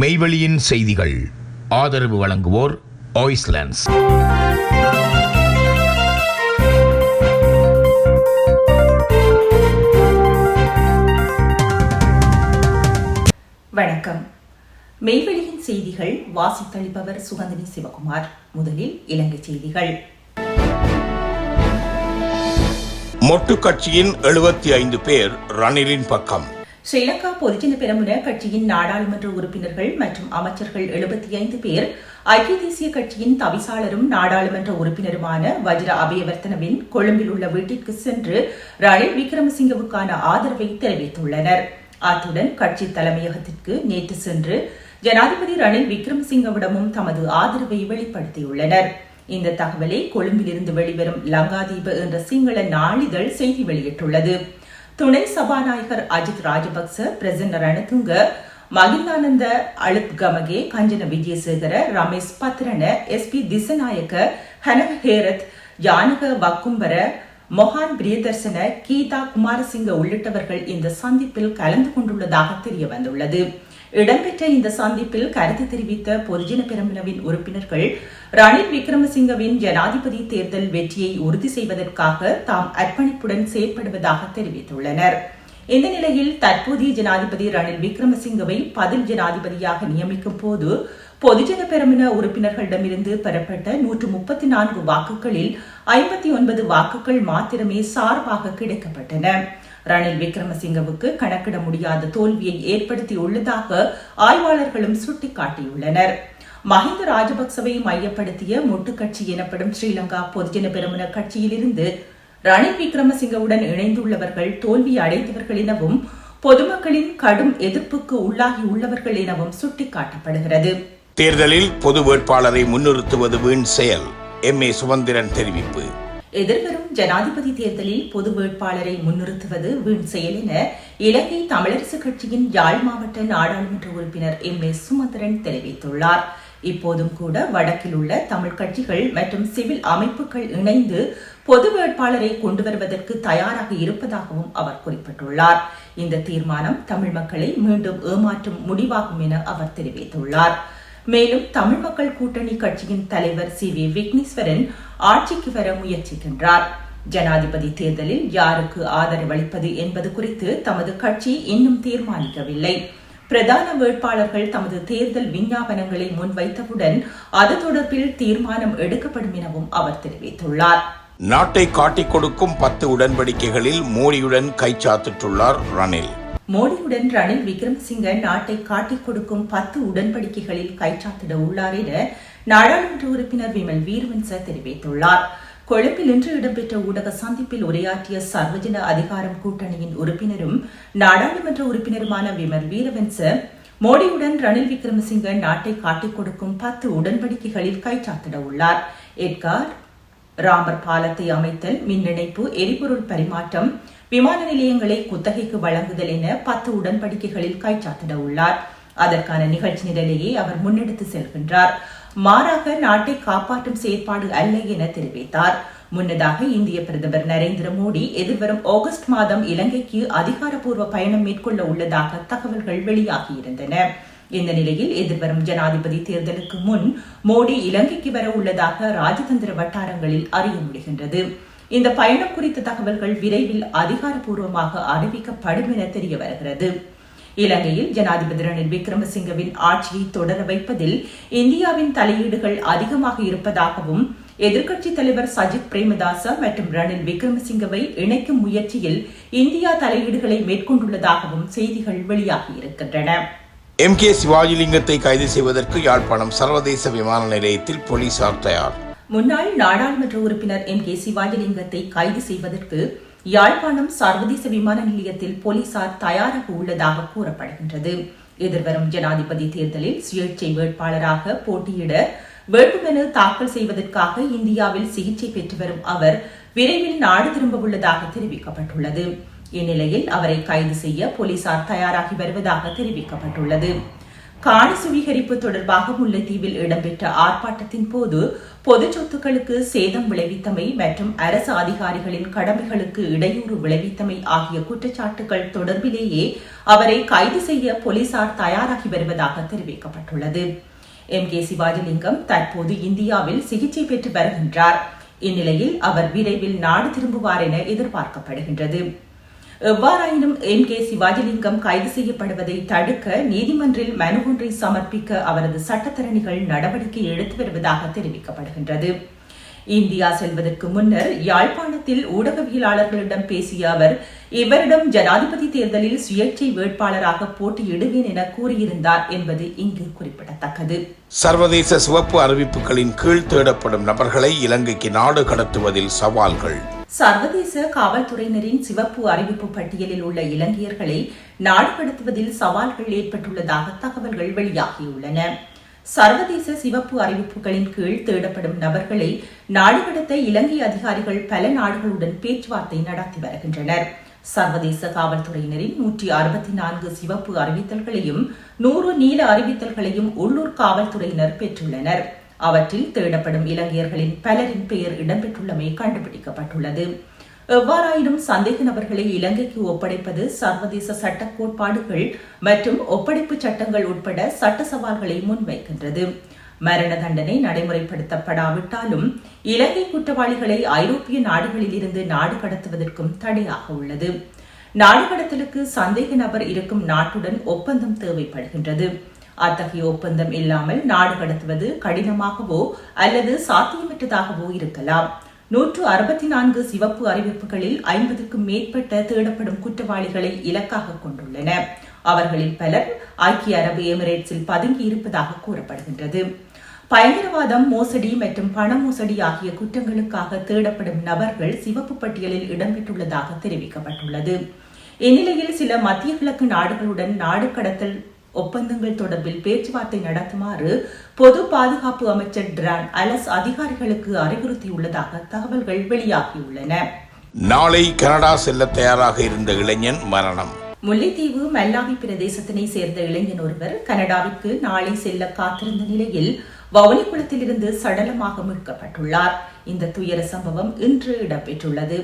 மெய்வெளியின் செய்திகள். ஆதரவு வழங்குவோர் ஆய்ஸ்லாண்ட்ஸ் வணக்கம். மெய்வெளியின் செய்திகள் வாசித்தளிப்பவர் சுகந்தினி சிவகுமார். முதலில் இலங்கை செய்திகள். மொட்டு கட்சியின் எழுபத்தி ஐந்து பேர் ரணிலின் பக்கம். ஸ்ரீலங்கா பொதுஜன பெரமுன கட்சியின் நாடாளுமன்ற உறுப்பினர்கள் மற்றும் அமைச்சர்கள் எழுபத்தி ஐந்து பேர் ஐக்கிய தேசிய கட்சியின் தவிசாளரும் நாடாளுமன்ற உறுப்பினருமான வஜ்ர அபயவர்த்தனவின் கொழும்பில் உள்ள வீட்டிற்கு சென்று ரணில் விக்ரமசிங்கவுக்கான ஆதரவை தெரிவித்துள்ளனர். அத்துடன் கட்சி தலைமையகத்திற்கு நேற்று சென்று ஜனாதிபதி ரணில் விக்ரமசிங்கவிடமும் தமது ஆதரவை வெளிப்படுத்தியுள்ளனர். இந்த தகவலை கொழும்பிலிருந்து வெளிவரும் லங்காதீப என்ற சிங்கள நாளிதழ் செய்தி வெளியிட்டுள்ளது. துணை சபாநாயகர் அஜித் ராஜபக்ச பிரசன்ன ரணதுங்க மகிந்தானந்த அழுத்கமகே கஞ்சன விஜயசேகர ரமேஷ் பத்ரன எஸ் பி திசநாயக்க ஹனக ஹேரத் ஜானக வக்கும்பர மொஹான் பிரியதர்சன கீதா குமாரசிங்க உள்ளிட்டவர்கள் இந்த சந்திப்பில் கலந்து கொண்டுள்ளதாக தெரிய வந்துள்ளது. இடம்பெற்ற இந்த சந்திப்பில் கருத்து தெரிவித்த பொதுஜன பெரமுனவின் உறுப்பினர்கள் ரணில் விக்ரமசிங்கவின் ஜனாதிபதி தேர்தல் வெற்றியை உறுதி செய்வதற்காக தாம் அர்ப்பணிப்புடன் செயற்படுவதாக தெரிவித்துள்ளனர். இந்த நிலையில் தற்போதைய ஜனாதிபதி ரணில் விக்ரமசிங்கவை பதில் ஜனாதிபதியாக நியமிக்கும் போது பொதுஜன பெரமின உறுப்பினர்களிடமிருந்து பெறப்பட்ட நூற்று முப்பத்தி நான்கு வாக்குகளில் ஐம்பத்தி ஒன்பது வாக்குகள் மாத்திரமே சார்பாக கிடைக்கப்பட்டன. ரணில் விக்ரமசிங்கவுக்கு கணக்கிட முடியாத தோல்வியை ஏற்படுத்தியுள்ளதாக ஆய்வாளர்களும் சுட்டிக்காட்டியுள்ளனர். மஹிந்த ராஜபக்சவை மையப்படுத்திய முட்டுக்கட்சி எனப்படும் ஸ்ரீலங்கா பொதுஜன பெருமன கட்சியிலிருந்து ரணில் விக்ரமசிங்கவுடன் இணைந்துள்ளவர்கள் தோல்வி அடைந்தவர்கள் எனவும் பொதுமக்களின் கடும் எதிர்ப்புக்கு உள்ளாகியுள்ளவர்கள் எனவும் சுட்டிக்காட்டப்படுகிறது. தேர்தலில் பொது வேட்பாளரை முன்னிறுத்துவது வீண் செயல். எம். ஏ. சுமந்திரன் தெரிவிப்பு. எதிர்வரும் ஜனாதிபதி தேர்தலில் பொது வேட்பாளரை முன்னிறுத்துவது வீண் செயல் என இலங்கை தமிழரசு கட்சியின் யாழ் மாவட்ட நாடாளுமன்ற உறுப்பினர் எம் எஸ் சுமந்திரன் தெரிவித்துள்ளார். இப்போதும் கூட வடக்கில் உள்ள தமிழ் கட்சிகள் மற்றும் சிவில் அமைப்புகள் இணைந்து பொது வேட்பாளரை கொண்டு வருவதற்கு தயாராக இருப்பதாகவும் அவர் குறிப்பிட்டுள்ளார். இந்த தீர்மானம் தமிழ் மக்களை மீண்டும் ஏமாற்றும் முடிவாகும் என அவர் தெரிவித்துள்ளார். மேலும் தமிழ் மக்கள் கூட்டணி கட்சியின் தலைவர் சி வி விக்னேஸ்வரன் ஆட்சிக்கு வர முயற்சிக்கின்றார். ஜனாதிபதி தேர்தலில் யாருக்கு ஆதரவளிப்பது என்பது குறித்து தமது கட்சி இன்னும் தீர்மானிக்கவில்லை. பிரதான வேட்பாளர்கள் தமது தேர்தல் விஞ்ஞாபனங்களை முன்வைத்தவுடன் அது தொடர்பில் தீர்மானம் எடுக்கப்படும் எனவும் அவர் தெரிவித்துள்ளார். நாட்டை காட்டிக் கொடுக்கும் பத்து உடன்படிக்கைகளில் மோடியுடன் கைச்சாத்திட்டுள்ளார் ரணில். மோடியுடன் ரணில் விக்ரமசிங்க நாட்டை காட்டிக் கொடுக்கும் பத்து உடன்படிக்கைகளில் கைச்சாத்திட உள்ளார் என நாடாளுமன்ற உறுப்பினர் விமல் வீர்வன்ச தெரிவித்துள்ளார். கொழும்பில் இன்று இடம்பெற்ற ஊடக சந்திப்பில் உரையாற்றிய சர்வஜன அதிகாரம் கூட்டணியின் உறுப்பினரும் நாடாளுமன்ற உறுப்பினருமான விமல் வீரவன்ச மோடியுடன் ரணில் விக்ரமசிங்க நாட்டை காட்டிக் கொடுக்கும் பத்து உடன்படிக்கைகளில் கைச்சாத்திட உள்ளார். எட்கார் ராமர் பாலத்தை அமைத்தல் மின் இணைப்பு எரிபொருள் பரிமாற்றம் விமான நிலையங்களை குத்தகைக்கு வழங்குதல் என பத்து உடன்படிக்கைகளில் கைச்சாத்திட உள்ளார். அதற்கான நிகழ்ச்சி நிரலையே அவர் முன்னெடுத்து செல்கின்றார். மாறாக நாட்டை காப்பாற்றும் செயற்பாடு அல்ல என தெரிவித்தார். முன்னதாக இந்திய பிரதமர் நரேந்திர மோடி எதிர்வரும் ஆகஸ்ட் மாதம் இலங்கைக்கு அதிகாரப்பூர்வ பயணம் மேற்கொள்ள உள்ளதாக தகவல்கள் வெளியாகியிருந்தன. இந்த நிலையில் எதிர்வரும் ஜனாதிபதி தேர்தலுக்கு முன் மோடி இலங்கைக்கு வர உள்ளதாக ராஜதந்திர வட்டாரங்களில் அறிய முடிகின்றது. இந்த பயணம் குறித்த தகவல்கள் விரைவில் அதிகாரப்பூர்வமாக அறிவிக்கப்படும் என தெரிய வருகிறது. இலங்கையில் ஜனாதிபதி ரணில் விக்ரமசிங்கவின் ஆட்சியை தொடர வைப்பதில் இந்தியாவின் தலையீடுகள் அதிகமாக இருப்பதாகவும் எதிர்க்கட்சித் தலைவர் சஜித் பிரேமதாச மற்றும் ரணில் விக்ரமசிங்கவை இணைக்கும் முயற்சியில் இந்தியா தலையீடுகளை மேற்கொண்டுள்ளதாகவும் செய்திகள் வெளியாகியிருக்கின்றன எம் கே சிவாஜிலிங்கத்தை கைது செய்வதற்கு யாழ்ப்பாணம் சர்வதேச விமான நிலையத்தில் போலீசார் தயார். முன்னாள் நாடாளுமன்ற உறுப்பினர் எம். கே. சிவாஜிலிங்கத்தை கைது செய்வதற்கு யாழ்ப்பாணம் சர்வதேச விமான நிலையத்தில் போலீசார் தயாராக உள்ளதாக கூறப்படுகின்றது. எதிர்வரும் ஜனாதிபதி தேர்தலில் சுயேட்சை வேட்பாளராக போட்டியிட வேட்புமனு தாக்கல் செய்வதற்காக இந்தியாவில் சிகிச்சை பெற்று வரும் அவர் விரைவில் நாடு திரும்ப உள்ளதாக தெரிவிக்கப்பட்டுள்ளது. இந்நிலையில் அவரை கைது செய்ய போலீசார் தயாராகி வருவதாக தெரிவிக்கப்பட்டுள்ளது. காணி சுவீகரிப்பு தொடர்பாக முல்லைத்தீவில் இடம்பெற்ற ஆர்ப்பாட்டத்தின் போது பொது சொத்துக்களுக்கு சேதம் விளைவித்தமை மற்றும் அரசு அதிகாரிகளின் கடமைகளுக்கு இடையூறு விளைவித்தமை ஆகிய குற்றச்சாட்டுகள் தொடர்பிலேயே அவரை கைது செய்ய போலீசார் தயாராகி வருவதாக தெரிவிக்கப்பட்டுள்ளது. எம். கே. சிவாஜிலிங்கம் தற்போது இந்தியாவில் சிகிச்சை பெற்று வருகின்றார். இந்நிலையில் அவர் விரைவில் நாடு திரும்புவார் என எதிர்பார்க்கப்படுகின்றது. எவ்வாறாயினும் எம் கே சிவாஜிலிங்கம் கைது செய்யப்படுவதை தடுக்க நீதிமன்றில் மனு ஒன்றை சமர்ப்பிக்க அவரது சட்டத்தரணிகள் நடவடிக்கை எடுத்து வருவதாக தெரிவிக்கப்படுகின்றது. இந்தியா செல்வதற்கு முன்னர் யாழ்ப்பாணத்தில் ஊடகவியலாளர்களிடம் பேசிய அவர் இவரிடம் ஜனாதிபதி தேர்தலில் சுயேட்சை வேட்பாளராக போட்டியிடுவேன் என கூறியிருந்தார் என்பது இங்கு குறிப்பிடத்தக்கது. சர்வதேச சிவப்பு அறிவிப்புகளின் கீழ் தேடப்படும் நபர்களை இலங்கைக்கு நாடு கடத்துவதில் சவால்கள். சர்வதேச காவல்துறையினரின் சிவப்பு அறிவிப்பு பட்டியலில் உள்ள இலங்கையர்களை நாடு கடத்துவதில் சவால்கள் ஏற்பட்டுள்ளதாக தகவல்கள் வெளியாகியுள்ளன. சர்வதேச சிவப்பு அறிவிப்புகளின் கீழ் தேடப்படும் நபர்களை நாடு கடத்த இலங்கை அதிகாரிகள் பல நாடுகளுடன் பேச்சுவார்த்தை நடத்தி வருகின்றனர். சர்வதேச காவல்துறையினரின் நூற்றி அறுபத்தி நான்கு சிவப்பு அறிவித்தல்களையும் நூறு நீல அறிவித்தல்களையும் உள்ளூர் காவல்துறையினர் பெற்றுள்ளனர். அவற்றில் தேடப்படும் இலங்கையர்களின் பலரின் பெயர் இடம்பெற்றுள்ளமை கண்டுபிடிக்கப்பட்டுள்ளது. எவ்வாறாயினும் சந்தேக நபர்களை இலங்கைக்கு ஒப்படைப்பது சர்வதேச சட்ட கோட்பாடுகள் மற்றும் ஒப்படைப்பு சட்டங்கள் உட்பட சட்ட சவால்களை முன்வைக்கின்றது. மரண தண்டனை நடைமுறைப்படுத்தப்படாவிட்டாலும் இலங்கை குற்றவாளிகளை ஐரோப்பிய நாடுகளில் இருந்து நாடு கடத்துவதற்கும் தடையாக உள்ளது. நாடு கடத்தலுக்கு சந்தேக நபர் இருக்கும் நாட்டுடன் ஒப்பந்தம் தேவைப்படுகின்றது. அத்தகைய ஒப்பந்தம் இல்லாமல் நாடு கடத்துவது கடினமாகவோ அல்லது சாத்தியமற்றதாகவோ இருக்கலாம். நூற்று அறுபத்தி நான்கு சிவப்பு அறிவிப்புகளில் ஐம்பதுக்கும் மேற்பட்ட தேடப்படும் குற்றவாளிகளை இலக்காக கொண்டுள்ளன. அவர்களில் பலர் ஐக்கிய அரபு எமிரேட்ஸில் பதுங்கி இருப்பதாக கூறப்படுகின்றது. பயங்கரவாதம் மோசடி மற்றும் பண மோசடி ஆகிய குற்றங்களுக்காக தேடப்படும் நபர்கள் சிவப்பு பட்டியலில் இடம்பெற்றுள்ளதாக தெரிவிக்கப்பட்டுள்ளது. இந்நிலையில் சில மத்திய கிழக்கு நாடுகளுடன் நாடு கடத்தல் ஒப்பந்தங்கள் தொடர்பில் பேச்சுவார்த்தை நடத்துமாறு பொது பாதுகாப்பு அமைச்சர் டிரான் அலஸ் அதிகாரிகளுக்கு அறிவுறுத்தியுள்ளதாக தகவல்கள் வெளியாகியுள்ளன. நாளை கனடா செல்ல தயாராக இருந்த இளைஞன் மரணம். முல்லைத்தீவு மல்லாவி பிரதேசத்தினை சேர்ந்த இளைஞன் ஒருவர் கனடாவிற்கு நாளை செல்ல காத்திருந்த நிலையில் வவுனிக்குளத்திலிருந்து சடலமாக மீட்கப்பட்டுள்ளார். இந்த துயர சம்பவம் இன்று இடம்பெற்றுள்ளது.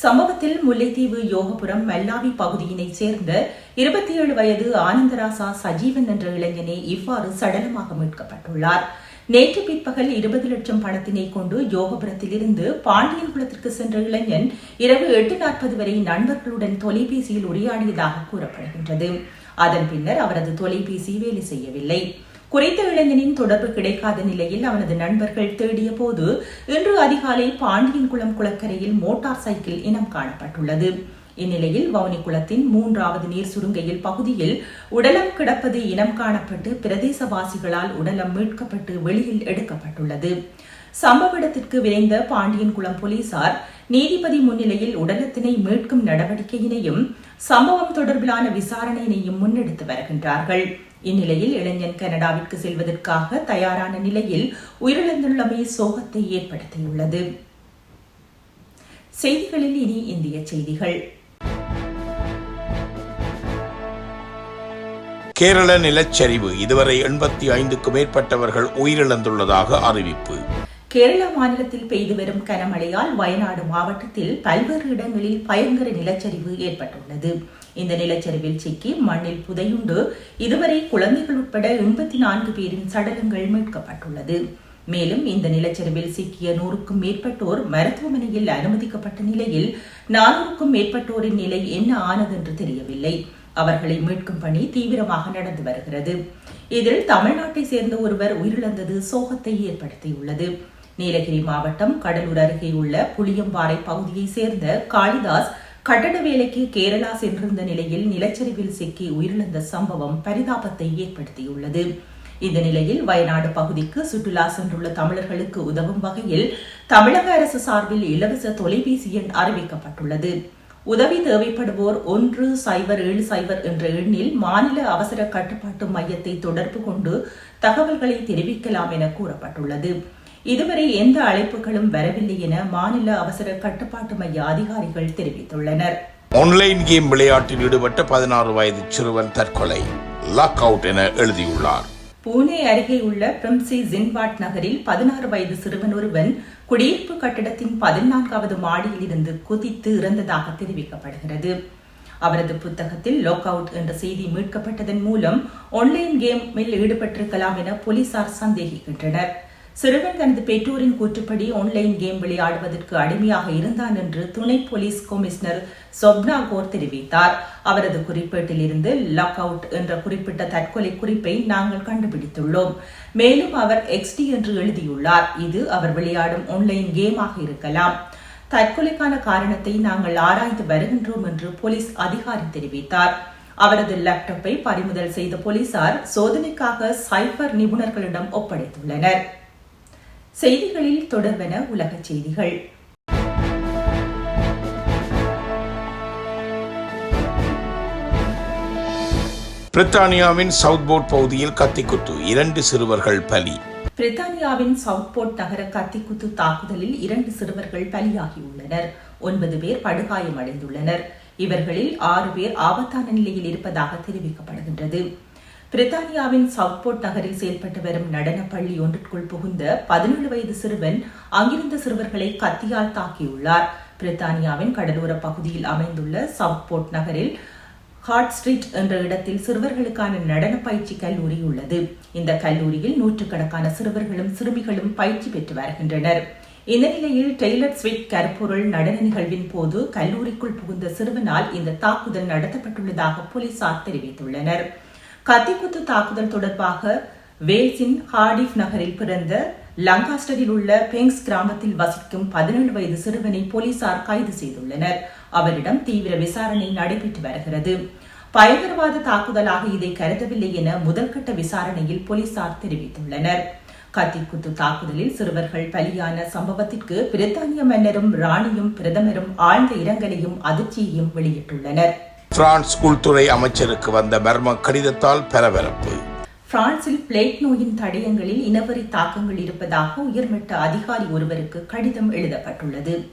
சம்பவத்தில் முல்லைத்தீவு யோகபுரம் மெல்லாவி பகுதியினைச் சேர்ந்த இருபத்தி ஏழு வயது ஆனந்தராசா சஜீவன் என்ற இளைஞனே இவ்வாறு சடலமாக மீட்கப்பட்டுள்ளார். நேற்று பிற்பகல் இருபது லட்சம் பணத்தினை கொண்டு யோகபுரத்திலிருந்து பாண்டியன்குளத்திற்கு சென்ற இளைஞன் இரவு எட்டு நாற்பது வரை நண்பர்களுடன் தொலைபேசியில் உரையாடியதாக கூறப்படுகின்றது. அதன் பின்னர் அவரது தொலைபேசி வேலை செய்யவில்லை. குறித்த இளைஞனின் தொடர்பு கிடைக்காத நிலையில் அவனது நண்பர்கள் தேடிய போது இன்று அதிகாலை பாண்டியன்குளம் குளக்கரையில் மோட்டார் சைக்கிள் இனம் காணப்பட்டுள்ளது. இந்நிலையில் வவுனிக்குளத்தின் மூன்றாவது நீர் சுருங்கையில் பகுதியில் உடலம் கிடப்பது இனம் காணப்பட்டு பிரதேசவாசிகளால் உடலம் மீட்கப்பட்டு வெளியில் எடுக்கப்பட்டுள்ளது. சம்பவ இடத்திற்கு விரைந்த பாண்டியன்குளம் போலீசார் நீதிபதி முன்னிலையில் உடலத்தினை மீட்கும் நடவடிக்கையினையும் சம்பவம் தொடர்பிலான விசாரணையினையும் முன்னெடுத்து வருகின்றார்கள். இந்நிலையில் இளைஞன் கனடாவிற்கு செல்வதற்காக தயாரான நிலையில் உயிரிழந்துள்ளமை சோகத்தை ஏற்படுத்தியுள்ளது. செய்திகளில் இனி இந்திய செய்திகள். கேரள நிலச்சரிவு. இதுவரை எண்பத்தி ஐந்துக்கும் மேற்பட்டவர்கள் உயிரிழந்துள்ளதாக அறிவிப்பு. கேரள மாநிலத்தில் பெய்து வரும் கனமழையால் வயநாடு மாவட்டத்தில் பல்வேறு இடங்களில் பயங்கர நிலச்சரிவு ஏற்பட்டுள்ளது. இந்த நிலச்சரிவில் சிக்கி மண்ணில் புதையுண்டு. இதுவரை குழந்தைகள் உட்பட எண்பத்தி நான்கு பேரின் சடலங்கள் மீட்கப்பட்டுள்ளது. மேலும் இந்த நிலச்சரிவில் சிக்கிய நூறுக்கும் மேற்பட்டோர் மருத்துவமனையில் அனுமதிக்கப்பட்ட நிலையில் நானூறுக்கும் மேற்பட்டோரின் நிலை என்ன ஆனது என்று தெரியவில்லை. அவர்களை மீட்கும் பணி தீவிரமாக நடந்து வருகிறது. இதில் தமிழ்நாட்டை சேர்ந்த ஒருவர் உயிரிழந்தது சோகத்தை ஏற்படுத்தியுள்ளது. நீலகிரி மாவட்டம் கடலூர் அருகே உள்ள புளியம்பாறை பகுதியைச் சேர்ந்த காளிதாஸ் கட்டட வேலைக்கு கேரளா சென்றிருந்த நிலையில் நிலச்சரிவில் சிக்கி உயிரிழந்த சம்பவம் பரிதாபத்தை ஏற்படுத்தியுள்ளது. இந்த நிலையில் வயநாடு பகுதிக்கு சுற்றுலா சென்றுள்ள தமிழர்களுக்கு உதவும் வகையில் தமிழக அரசு சார்பில் இலவச தொலைபேசி எண் அறிவிக்கப்பட்டுள்ளது. உதவி தேவைப்படுவோர் ஒன்று சைபர் ஏழு சைபர் என்ற எண்ணில் மாநில அவசர கட்டுப்பாட்டு மையத்தை தொடர்பு கொண்டு தகவல்களை தெரிவிக்கலாம் என கூறப்பட்டுள்ளது. இதுவரை எந்த அழைப்புகளும் வரவில்லை என மாநில அவசர கட்டுப்பாட்டு மைய அதிகாரிகள் தெரிவித்துள்ளனர். ஆன்லைன் கேம் விளையாட்டில் ஈடுபட்ட பதினாறு வயது சிறுவன் தற்கொலை லாக் அவுட் என எழுதியுள்ளார். பூனே அருகே உள்ள பிரம்சி ஜின்வாட் நகரில் பதினாறு வயது சிறுவன் ஒருவன் குடியிருப்பு கட்டிடத்தின் பதினான்காவது மாடியில் இருந்து குதித்து இறந்ததாக தெரிவிக்கப்படுகிறது. அவரது புத்தகத்தில் லாக் அவுட் என்ற செய்தி மீட்கப்பட்டதன் மூலம் ஆன்லைன் கேமில் ஈடுபட்டிருக்கலாம் என போலீசார் சந்தேகிக்கின்றனர். சிறுவன் தனது பெற்றோரின் கூற்றுப்படி ஆன்லைன் கேம் விளையாடுவதற்கு அடிமையாக இருந்தான் என்று துணை போலீஸ் கமிஷனர் சொப்னா கோர் தெரிவித்தார். அவரது குறிப்பீட்டில் இருந்து லாக் அவுட் என்ற குறிப்பிட்ட தற்கொலை குறிப்பை நாங்கள் கண்டுபிடித்துள்ளோம். மேலும் அவர் எக்ஸ்டி என்று எழுதியுள்ளார். இது அவர் விளையாடும் ஆன்லைன் கேமாக இருக்கலாம். தற்கொலைக்கான காரணத்தை நாங்கள் ஆராய்ந்து வருகின்றோம் என்று போலீஸ் அதிகாரி தெரிவித்தார். அவரது லேப்டாப்பை பறிமுதல் செய்த போலீசார் சோதனைக்காக சைபர் நிபுணர்களிடம் ஒப்படைத்துள்ளனர். செய்திகளில் தொடர்வன உலகச் செய்திகள். பிரித்தானியாவின் சவுத் போர்ட் பகுதியில் கத்திக்குத்து இரண்டு சிறுவர்கள் பலி. பிரித்தானியாவின் சவுத்போர்ட் நகர கத்திக்குத்து தாக்குதலில் இரண்டு சிறுவர்கள் பலியாகியுள்ளனர். ஒன்பது பேர் படுகாயமடைந்துள்ளனர். இவர்களில் ஆறு பேர் ஆபத்தான நிலையில் இருப்பதாக தெரிவிக்கப்படுகின்றது. பிரித்தானியாவின் சவுத்போர்ட் நகரில் செயல்பட்டு வரும் நடனப் பள்ளி ஒன்றிற்குள் புகுந்த பதினேழு வயது சிறுவன் அங்கிருந்த சிறுவர்களை கத்தியால் தாக்கியுள்ளார். பிரித்தானியாவின் கடலோர பகுதியில் அமைந்துள்ள சவுத்போர்ட் நகரில் ஹார்ட் ஸ்ட்ரீட் என்ற இடத்தில் சிறுவர்களுக்கான நடன பயிற்சி கல்லூரி உள்ளது. இந்த கல்லூரியில் நூற்றுக்கணக்கான சிறுவர்களும் சிறுமிகளும் பயிற்சி பெற்று வருகின்றனர். இந்த நிலையில் டெய்லர் ஸ்விட் கருப்பொருள் நடன நிகழ்வின் போது கல்லூரிக்குள் புகுந்த சிறுவனால் இந்த தாக்குதல் நடத்தப்பட்டுள்ளதாக போலீசார் தெரிவித்துள்ளனர். கத்திக்குத்து தாக்குதல் தொடர்பாக வேல்ஸின் ஹார்டிஃப் நகரில் பிறந்த லங்காஸ்டரில் உள்ள பெங்ஸ் கிராமத்தில் வசிக்கும் பதினேழு வயது சிறுவனை போலீசார் கைது செய்துள்ளனர். அவரிடம் தீவிர விசாரணை நடைபெற்று வருகிறது. பயங்கரவாத தாக்குதலாக இதை கருதவில்லை என முதல்கட்ட விசாரணையில் போலீசார் தெரிவித்துள்ளனர். கத்திக்குத்து தாக்குதலில் சிறுவர்கள் பலியான சம்பவத்திற்கு பிரித்தானிய மன்னரும் ராணியும் பிரதமரும் ஆழ்ந்த இரங்கலையும் அதிர்ச்சியையும் வெளியிட்டுள்ளனர். பிரான்ஸ் உள்துறை அமைச்சருக்கு வந்த மர்ம கடிதத்தால் பரபரப்பு. பிரான்சில் பிளேட் நோயின் தடயங்களில் இனவரி தாக்கங்கள் இருப்பதாக உயர்மட்ட அதிகாரி ஒருவருக்கு கடிதம் எழுதப்பட்டுள்ளது.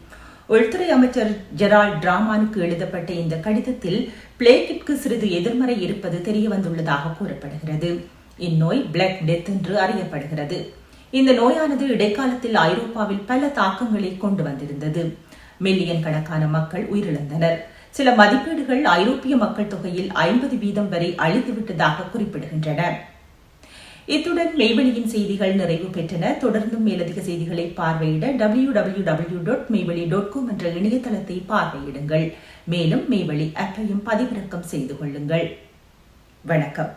உள்துறை அமைச்சர் ஜெரால்ட் டிராமானுக்கு எழுதப்பட்ட இந்த கடிதத்தில் பிளேக்கிற்கு சிறிது எதிர்மறை இருப்பது தெரியவந்துள்ளதாக கூறப்படுகிறது. இந்நோய் பிளாக் டெத் என்று அறியப்படுகிறது. இந்த நோயானது இடைக்காலத்தில் ஐரோப்பாவில் பல தாக்கங்களை கொண்டு வந்திருந்தது. மில்லியன் கணக்கான மக்கள் உயிரிழந்தனர். சில மதிப்பீடுகள் ஐரோப்பிய மக்கள் தொகையில் ஐம்பது வீதம் வரை அழிந்துவிட்டதாக குறிப்பிடுகின்றன. இத்துடன் மெய்வெளியின் செய்திகள் நிறைவு பெற்றன. தொடர்ந்தும் மேலதிக செய்திகளை பார்வையிட W W W dot Meiveli dot com என்ற இணையதளத்தை பார்வையிடுங்கள். மேலும் மெய்வெளி ஆப்பையும் பதிவிறக்கம் செய்து கொள்ளுங்கள். வணக்கம்.